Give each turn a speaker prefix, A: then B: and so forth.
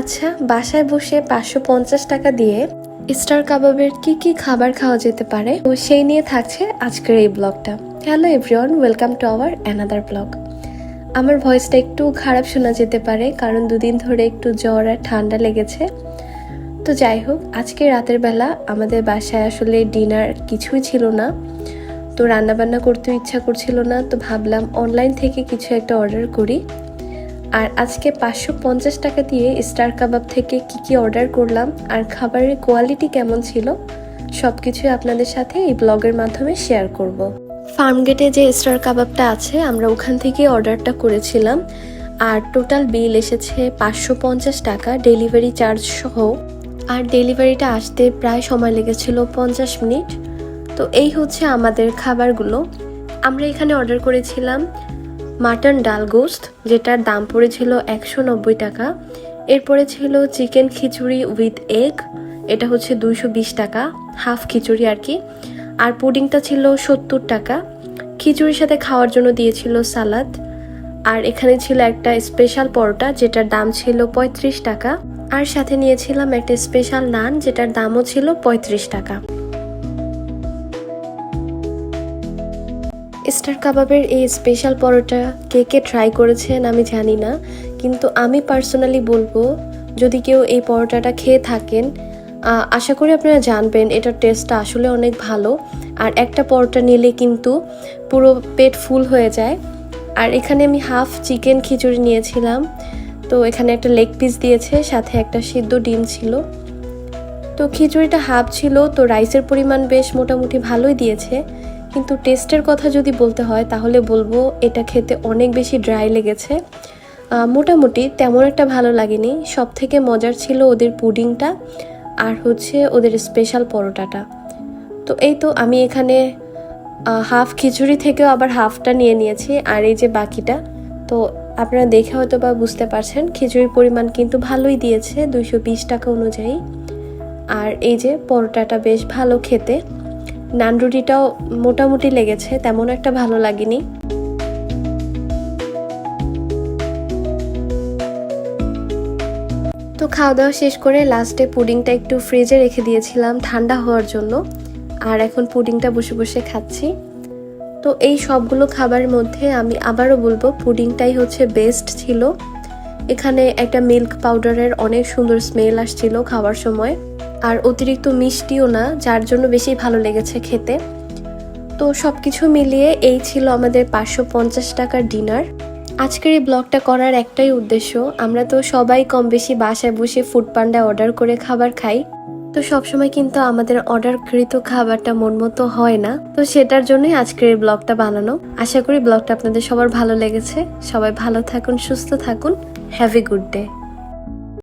A: আচ্ছা বাসায় বসে পাঁচশো পঞ্চাশ টাকা দিয়ে স্টার কাবাবের কি কি খাবার খাওয়া যেতে পারে? তো সেই নিয়ে থাকছে আজকের এই ব্লগটা। Hello everyone, welcome to our another blog. আমার ভয়েসটা একটু খারাপ শোনা যেতে পারে, কারণ দুদিন ধরে একটু জ্বর আর ঠান্ডা লেগেছে। তো যাই হোক, আজকে রাতের বেলা আমাদের বাসায় আসলে ডিনার কিছুই ছিল না। তো রান্নাবান্না করতেও ইচ্ছা করছিল না, তো ভাবলাম অনলাইন থেকে কিছু একটা অর্ডার করি। আর আজকে পাঁচশো পঞ্চাশ টাকা দিয়ে স্টার কাবাব থেকে কি কি অর্ডার করলাম আর খাবারের কোয়ালিটি কেমন ছিল সব কিছুই আপনাদের সাথে এই ব্লগের মাধ্যমে শেয়ার করব। ফার্মগেটে যে স্টার কাবাবটা আছে, আমরা ওখান থেকে অর্ডারটা করেছিলাম। আর টোটাল বিল এসেছে পাঁচশো পঞ্চাশ টাকা ডেলিভারি চার্জ সহ। আর ডেলিভারিটা আসতে প্রায় সময় লেগেছিল পঞ্চাশ মিনিট। তো এই হচ্ছে আমাদের খাবারগুলো। আমরা এখানে অর্ডার করেছিলাম মাটন ডাল গোস্ত, যেটার দাম পড়েছিল একশো নব্বই টাকা। এরপরে ছিল চিকেন খিচুড়ি উইথ এগ, এটা হচ্ছে দুইশো বিশ টাকা, হাফ খিচুড়ি আর কি। আর পুডিংটা ছিল সত্তর টাকা। খিচুড়ির সাথে খাওয়ার জন্য দিয়েছিল সালাদ। আর এখানে ছিল একটা স্পেশাল পরোটা, যেটার দাম ছিল পঁয়ত্রিশ টাকা। আর সাথে নিয়েছিলাম একটা স্পেশাল নান, যেটার দামও ছিল পঁয়ত্রিশ টাকা। স্টার কাবাবের এই স্পেশাল পরোটা কে কে ট্রাই করেছেন আমি জানি না, কিন্তু আমি পার্সোনালি বলব, যদি কেউ এই পরোটাটা খেয়ে থাকেন আশা করি আপনারা জানবেন এটার টেস্টটা আসলে অনেক ভালো। আর একটা পরোটা নিলে কিন্তু পুরো পেট ফুল হয়ে যায়। আর এখানে আমি হাফ চিকেন খিচুড়ি নিয়েছিলাম, তো এখানে একটা লেগ পিস দিয়েছে, সাথে একটা সিদ্ধ ডিম ছিল। তো খিচুড়িটা হাফ ছিল, তো রাইসের পরিমাণ বেশ মোটামুটি ভালোই দিয়েছে। কিন্তু টেস্টের কথা যদি বলতে হয়, তাহলে বলব এটা খেতে অনেক বেশি ড্রাই লেগেছে। মোটামুটি তেমন একটা ভালো লাগেনি। সব থেকে মজার ছিল ওদের পুডিংটা আর হচ্ছে ওদের স্পেশাল পরোটাটা। তো এই তো আমি এখানে হাফ খিচুড়ি থেকেও আবার হাফটা নিয়ে নিয়েছি আর এই যে বাকিটা। তো আপনারা দেখে হয়তো বা বুঝতে পারছেন, খিচুড়ির পরিমাণ কিন্তু ভালোই দিয়েছে দুইশো বিশ টাকা অনুযায়ী। আর এই যে পরোটাটা বেশ ভালো খেতে। নান রুটিটাও মোটামুটি লেগেছে, তেমন একটা ভালো লাগেনি। তো খাওয়া দাওয়া শেষ করে লাস্টে পুডিংটা একটু ফ্রিজে রেখে দিয়েছিলাম, ঠান্ডা হওয়ার জন্য। আর এখন পুডিংটা বসে বসে খাচ্ছি। তো এই সবগুলো খাবারের মধ্যে আমি আবারও বলব, পুডিংটাই হচ্ছে বেস্ট ছিল। এখানে একটা মিল্ক পাউডারের অনেক সুন্দর স্মেল আসছিল খাওয়ার সময়। আর অতিরিক্ত মিষ্টিও না, যার জন্য বেশি ভালো লেগেছে খেতে। তো সব কিছু মিলিয়ে এই ছিল আমাদের পাঁচশো পঞ্চাশ টাকার ডিনার। আজকের এই ব্লগটা করার একটাই উদ্দেশ্য, আমরা তো সবাই কম বেশি বাসায় বসে ফুড পান্ডা অর্ডার করে খাবার খাই। তো সবসময় কিন্তু আমাদের অর্ডারকৃত খাবারটা মন মতো হয় না। তো সেটার জন্যই আজকের এই ব্লগটা বানানো। আশা করি ব্লগটা আপনাদের সবার ভালো লেগেছে। সবাই ভালো থাকুন, সুস্থ থাকুন। Have a good day